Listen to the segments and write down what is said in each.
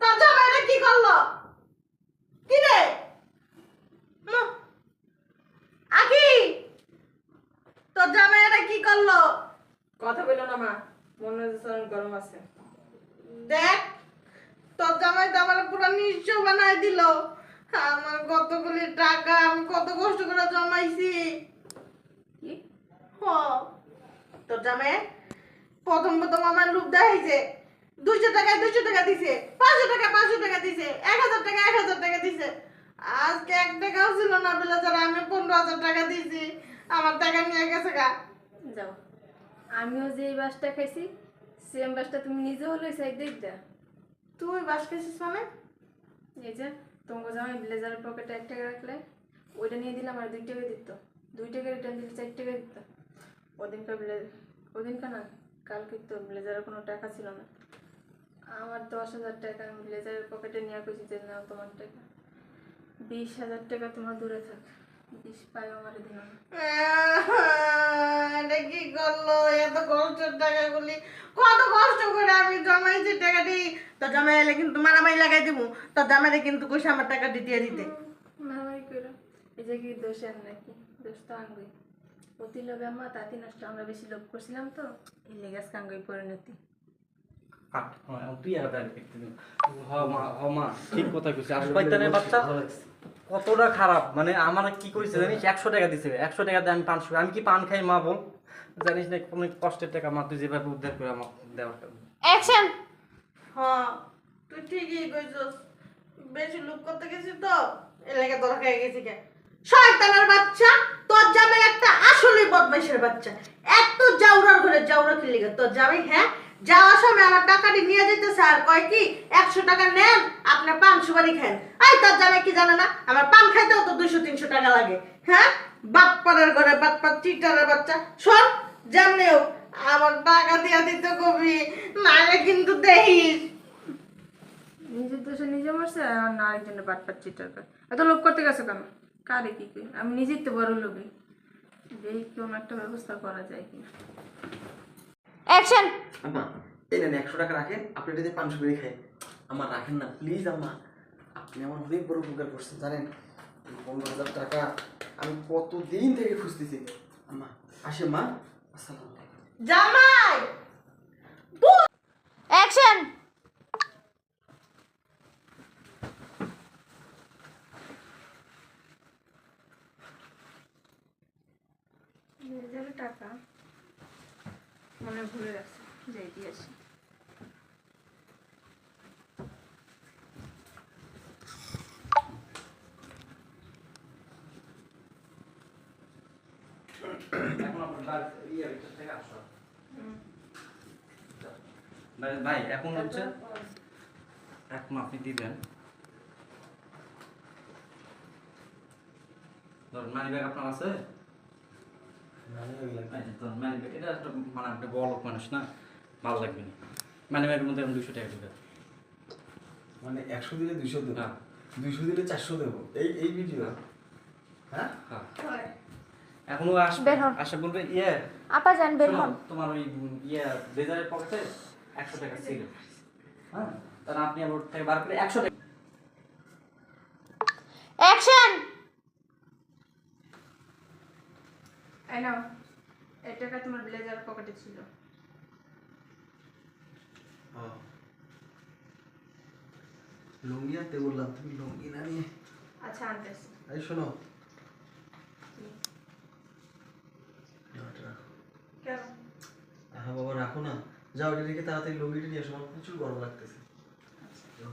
তোর জামাইটা কি করল? কি রে? আকি! তোর জামাইটা কি করল? কথা বলল না মা মনে গরম আছে। দেখ তোর জামাই তো আমার পুরো নিঃস্ব বানাই দিল। আমার কতগুলি টাকা আমি কত কষ্ট করে জমাইছি। হ। তোর জামাই প্রথম প্রথম আমার লোভ দেখাইছে। দুইশো টাকায় দুইশো টাকা দিছে। পাঁচশো টাকা পাঁচশো টাকা দিছে। এক হাজার টাকা এক হাজার টাকা দিছে। আজকে এক টাকাও ছিল না বেলা যারা আমি পনেরো হাজার টাকা দিয়েছি। আমার টাকা নিয়ে গেছে গা। যাও। আমিও যে এই বাসটা খাইছি সেম বাসটা তুমি নিজে হলো সাইড তুই বাস খেয়েছিস মানে? এই যে তোমাকে জামাই ব্লেজারের পকেটে এক টাকা রাখলে ওইটা নিয়ে দিলাম আর দুই টাকা দিত। দুই টাকা রিটার্ন দিলে চার টাকা দিত। ওদিনকার ব্লেজ ওদিনকার না কালকে তো ব্লেজারের কোনো টাকা ছিল না। আমার দশ হাজার টাকা আমি ব্লেজারের পকেটে নিয়ে কইছি যে নাও তোমার টাকা। বিশ হাজার টাকা তোমার দূরে থাক। বিশ পায় আমার দিন না। কি করল? এত কষ্টের টাকাগুলি। কত কষ্ট করে আমি জমাইছি টাকাটি। তো জমাই এলে কিন্তু মারামারি লাগাই দিব তো জামাইলে কিন্তু কইছে আমার টাকাটি দিয়ে দিতে। মারামারি করো এই যে কি দোষ আর নাকি? দোষ তো আঙ্গুই অতি লোভে আমার তাঁতি নষ্ট। আমরা বেশি লোভ করছিলাম তো। এই লেগাস কাঙ্গুই পরিণতি। কাট হ্যাঁ, তুই আর দাঁড়িয়ে দেখতে দিন। হ মা হ মা। ঠিক কথা কইছিস আর শয়তানের বাচ্চা কতটা খারাপ। মানে আমার কি করেছে জানিস? একশো টাকা দিছে একশো টাকা দিয়ে আমি পান আমি কি পান খাই মা বল? জানিস না কোনো কষ্টের টাকা মা তুই যেভাবে উদ্ধার করে আমার অ্যাকশন হ্যাঁ তুই ঠিকই কইছস। বেশি লুক করতে গেছিস তো এলাকা তোর খেয়ে গেছি কে? শয়তানের বাচ্চা তোর যাবে একটা আসলে বদমাইশের বাচ্চা। এত জাউরার ঘরে জাউরা খেলে তোর যাবে হ্যাঁ যাওয়ার সময় আমার টাকাটি নিয়ে যেতে স্যার কয় কি, একশো টাকা নেন, আপনি পান, সুপারি খান। এই তোর যাবে কি জানে না? আমার পান খাইতেও তো দুইশো, তিনশো টাকা লাগে। হ্যাঁ? বাপ্পারের ঘরে বাপ্পার চিটারের বাচ্চা। শোন হোক আমার টাকা দিয়া দিতে কবি, নাহলে কিন্তু দেখিস। নিজের দোষে নিজে মরছে, আর না আরেকজনের বাট পাট চিটার এত লোভ করতে গেছো কেন? কারে কি আমি নিজেই তো বড় লোভী। দেখি কোনো একটা ব্যবস্থা করা যায় কিনা। অ্যাকশন আম্মা এই নেন একশো টাকা রাখেন আপনি এটা দিয়ে পাঁচশো করে খাই। আমার রাখেন না প্লিজ আম্মা। আপনি আমার অনেক বড় উপকার করছেন জানেন? পনেরো হাজার টাকা আমি কত দিন থেকে খুঁজতেছি। আম্মা আসে মা। আসসালাম জামাই! অ্যাকশন টাকা। মনে ভুলে গেছে যাই দিয়েছি। ভাই এখন হচ্ছে এখন আপনি দিবেন ধরুন মানি ব্যাগ আপনার আছে? মানি ব্যাগ এটা একটা মানে একটা বড় মানুষ না ভালো লাগবে না মানি ব্যাগের মধ্যে এখন দুশো টাকা দিবেন মানে একশো দিলে দুইশো দেবো। হ্যাঁ। দিলে চারশো দেবো। এই এই ভিডিও হ্যাঁ? হ্যাঁ। এখনও আসবে। হন। বলবে ইয়ে। আপা যান বের হন। তোমার ওই ইয়ে ব্লেজারের পকেটে একশো টাকা ছিল। হ্যাঁ? তাহলে আপনি আমার থেকে বার করে একশো টাকা অ্যাকশন এই নাও এই টাকা তোমার ব্লেজার পকেটে ছিল। লুঙ্গি আনতে বললাম তুমি লুঙ্গি না নিয়ে। আচ্ছা আনতেছি। এই শোনো। কেন? হ্যাঁ বাবা রাখো না। যাও এটা রেখে তাড়াতাড়ি লুঙ্গিটা নিয়ে আসো আমার প্রচুর গরম লাগতেছে। যাও।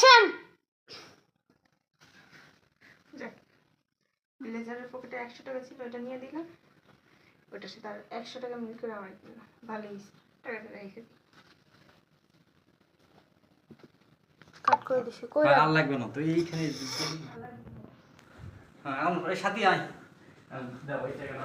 অ্যাকশন যাক ব্লেজারের পকেটে একশো টাকা ছিল ওটা নিয়ে দিলাম। ওটার সাথে আর একশো টাকা মিল করে আমার দিল ভালো হয়েছে। টাকাটা রেখে দিই। কাট করে দিছি কই ভাই, আর লাগবে না তো এইখানে হ্যাঁ আমার সাথে আয়। দাও ওই টাকাটা